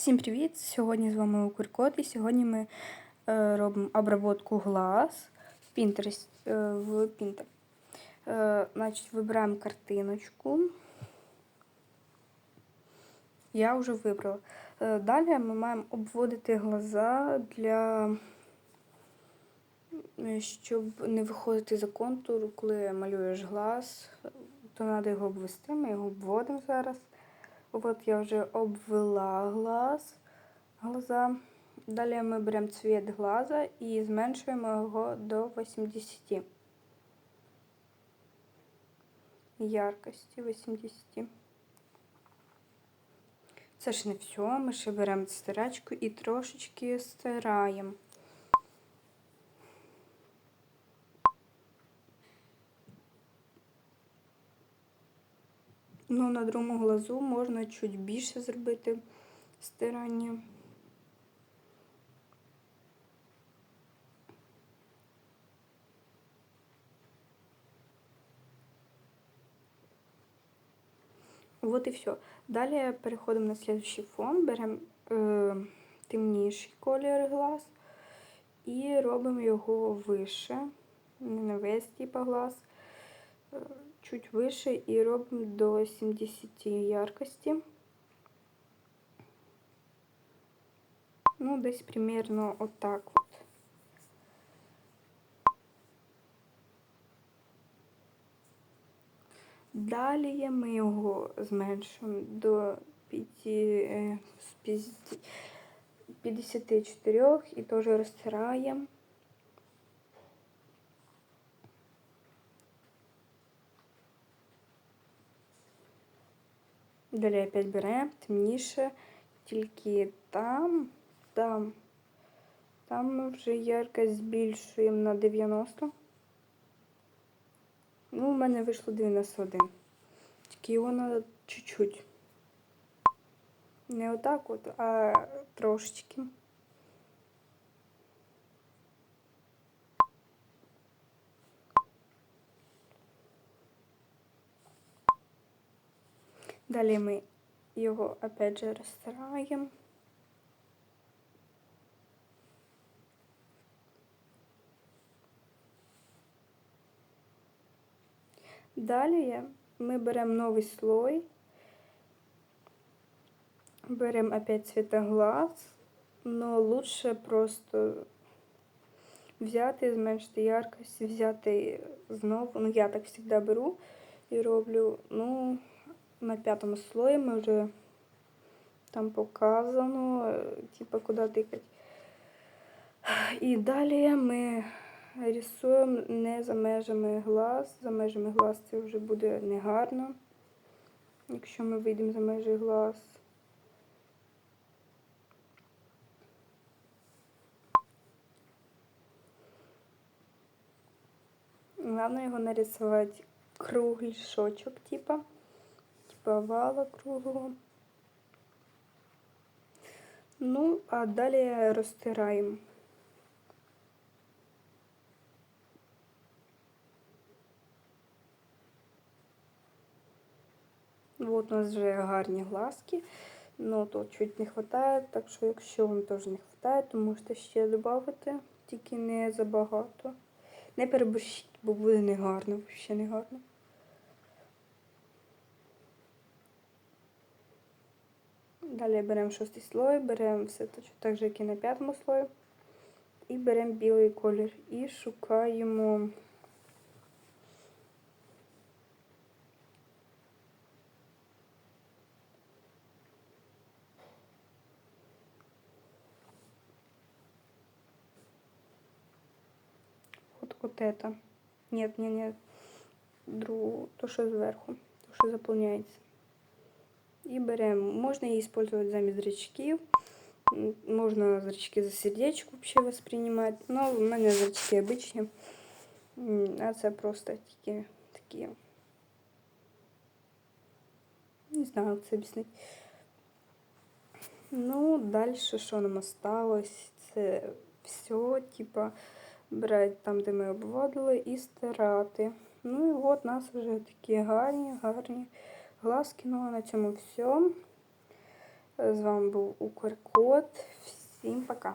Всім привіт! Сьогодні з вами Укркот і сьогодні ми е, робимо обработку глаз в Pinterest. Е, в Pinterest. Е, значить, вибираємо картиночку. Я вже вибрала. Е, далі ми маємо обводити глаза для е, щоб не виходити за контур, коли малюєш глаз, то треба його обвести. Ми його обводимо зараз. От я вже обвела глаз, глаза. Далі ми беремо цвіт глаза і зменшуємо його до 80. Яркості 80. Це ж не все. Ми ще беремо стирачку і трошечки стираємо. Ну, на другому глазу можна чуть більше зробити стирання. Вот і все. Далі переходимо на следующий фон, беремо е, темніший колір глаз і робимо його вище, не на весь типу глаз чуть выше и робим до 70 яркости. Ну, десь примерно вот так вот. Далі ми його зменшуємо до 54 і теж розтираємо. Далі опять беремо темніше, тільки там, там, там ми вже яркость збільшуємо на 90. Ну, у мене вийшло 91. Тільки його треба чуть-чуть. Не отак от, а трошечки. Далі ми його опять же розтираємо. Далі ми беремо новий слой, беремо опять цветоглаз, но лучше просто взяти, зменшити яркость, взяти знову. Ну, я так завжди беру і роблю, ну, на п'ятому слої ми вже там показано, типа куди тикати. І далі ми рисуємо не за межами глаз. За межами глаз це вже буде негарно, якщо ми вийдемо за межі глаз. Главное його нарисувати круглий шочок, типа овала круглого. Ну, а далі розтираємо. Вот у нас вже гарні глазки, ну тут чуть не вистачає, так що якщо вам теж не вистачає, то можете ще додати, тільки не забагато. Не переборщіть, бо буде взагалі негарно. Далі беремо шостий слой, беремо все точно так же, як і на п'ятому слої. І беремо білий колір і шукаємо от, от это. Нет, нет, нет. Другу, то, що зверху, то, що заповняється. І беремо, можна її використовувати замість зрачків. Можна зрачки за сердечко взагалі воспринимати. Ну, в мене зрачки обичні. А це просто тільки такі. Не знаю, як це об'яснити. Ну, далі що нам осталось? Це все, типа, брати там, де ми обводили, і стирати. Ну і от у нас вже такі гарні, гарні глазки. Ну на цьому все. З вами був Укркот. Всім пока!